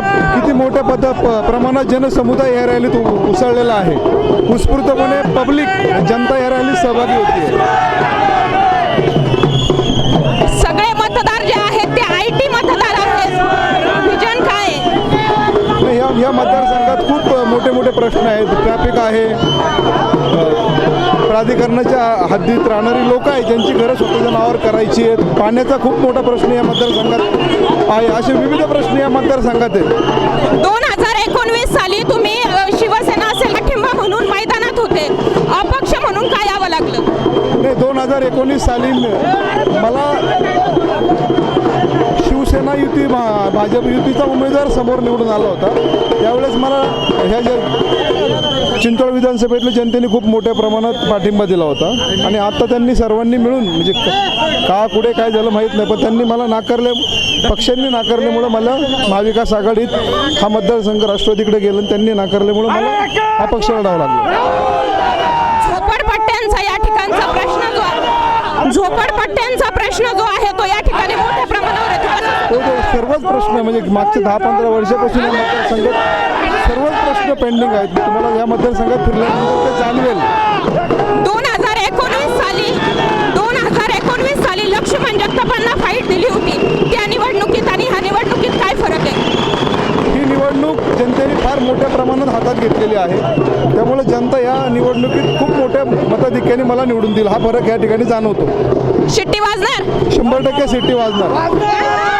किती मोठ्या पद प्रमाणात जनसमुदाय या रॅलीत उसळलेला आहे. उत्स्फूर्तपणे पब्लिक जनता या रॅलीत सहभागी होती ह्या मतदारसंघात खूप मोठे मोठे प्रश्न आहेत. ट्रॅफिक आहे. प्राधिकरणाच्या हद्दीत राहणारी लोक आहेत ज्यांची घरं स्वतःच्या नावावर करायची आहेत. पाण्याचा खूप मोठा प्रश्न या मतदारसंघात आहे. असे विविध प्रश्न या मतदारसंघात आहेत. दोन हजार एकोणवीस साली तुम्ही शिवसेना असेल पाठिंबा म्हणून मैदानात होते. अपक्ष म्हणून काय यावं लागलं? नाही दोन हजार एकोणीस साली मला शिवसेना युती भा- भाजप युतीचा उमेदवार समोर निवडून आला होता. त्यावेळेस मला ह्या ज्या चिंचवड विधानसभेतल्या जनतेने खूप मोठ्या प्रमाणात पाठिंबा दिला होता. आणि आता त्यांनी सर्वांनी मिळून म्हणजे का कुठे काय झालं माहीत नाही पण त्यांनी मला नाकारले पक्षांनी नाकारल्यामुळं मला महाविकास आघाडीत हा मतदारसंघ राष्ट्रवादीकडे गेलं आणि त्यांनी नाकारल्यामुळं मला हा पक्ष लढावा लागला. झोपडपट्ट्यांचा या ठिकाणचा प्रश्न जो आहे झोपडपट्ट्यांचा प्रश्न जो आहे तो या ठिकाणी मोठ्या प्रमाणावर आहे थोडंसं तो सर्वच प्रश्न म्हणजे मागच्या दहा पंधरा वर्षापासून या मतदारसंघात सर्वच प्रश्न पेंडिंग आहेत. तुम्हाला या मतदारसंघात फिरल्यानंतर ते जाणवेल. दोन हजार एकोणवीस साली दोन हजार एकोणवीस साली लक्ष्मण जगतापांना फाईट दिली होती. त्या निवडणुकीत आणि ह्या निवडणुकीत काय फरक आहे? ही निवडणूक जनतेने फार मोठ्या प्रमाणात हातात घेतलेली आहे. त्यामुळे जनता या निवडणुकीत खूप मोठ्या मताधिक्याने मला निवडून देईल. हा फरक या ठिकाणी जाणवतो. शिट्टी वाजणार? शंभर टक्के सिटी वाजणार.